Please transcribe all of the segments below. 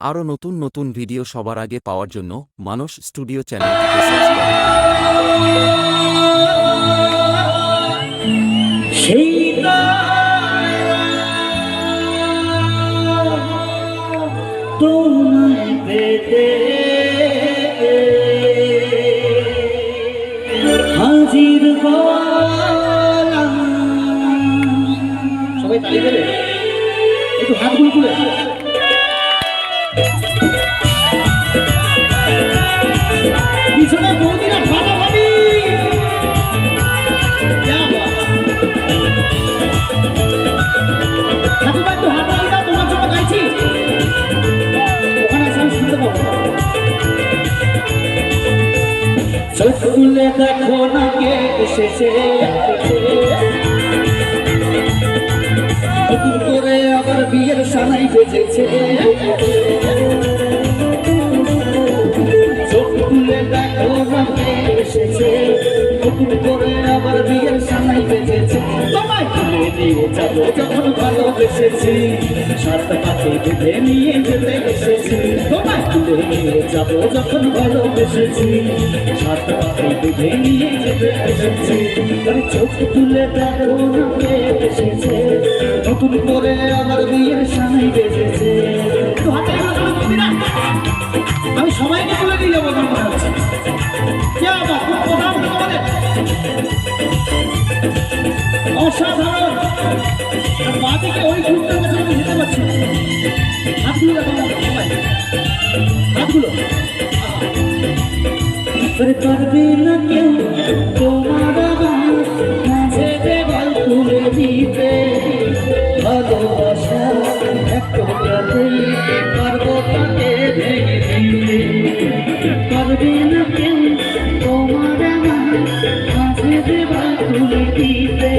আরও নতুন নতুন ভিডিও সবার আগে পাওয়ার জন্য মানস স্টুডিও হাজির সবাই একটু হাতগুলো তুলে পিছনে বৌদিরা পাবো। চোখ খুলে দেখো না কে এসেছে? করে আবার বিয়ের সানাই বেজেছে। করে আবার বিয়ের সানাই বেজেছে তোমায় তুলে নিয়ে যাব যখন ভালোবেসেছি। সাত পাতে বেঁধে নিয়ে যেতে এসেছি। তোমায় তুলে নিয়ে যাব যখন ভালোবেসেছি। সাত পাতে বেঁধে নিয়ে যেতে এসেছি। চোখ তুলে দেখো না এসেছে। নতুন করে আবার বিয়ের সানাই না। আমি সবাইকে আরে পারবে না কেউ। তোমার মাঝে দেওয়াল তুলে দিতে। ভালোবাসা একটু কাতেই পারব তাকে ভেঙে দিতে পারবে না কেউ তোমার মাঝে দেওয়াল তুলে দিতে।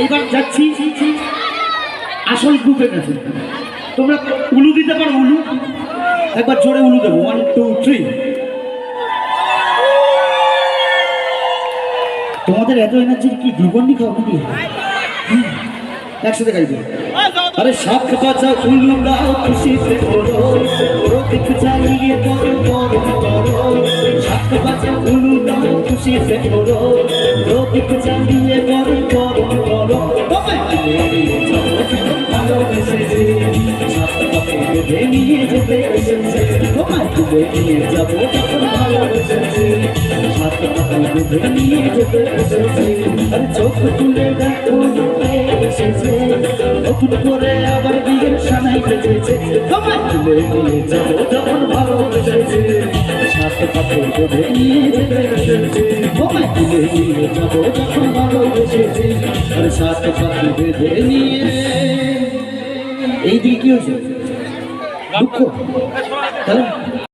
এইবার যাচ্ছি। আসল গ্রুপের কাছে। তোমরা উলু দিতে পারো, উলু। একবার জোরে উলু দেবো। ওয়ান টু থ্রি তোমাদের এত এনার্জির কি দুর্গন্ধি খাও নাকি? একসাথে গাইবে। আরে শাক বাজা উলু গাও খুশিতে করো করো দিক চালিয়ে করো করো করো। ভালোবেসেছি বেঁধে নিয়ে যেতে এসেছে তোমায় তুলে নিয়ে যাব যখন ভালোবেসেছি সাত পাকে বেঁধে নিয়ে যেতে এসেছি আরে চোখ তুলে দেখো এসেছে নতুন করে আবার বিয়ের সানাই বেজেছে তোমায় তুলে নিয়ে যাব যখন ভালোবেসেছি। সাত পাকে বেঁধে নিয়ে যেতে তোমায় তুলে নিয়ে যাব যখন ভালোবেসেছি আরে সাত পাকে বেঁধে নিয়ে এই দিকে কি হয়েছে দুঃখ। তাহলে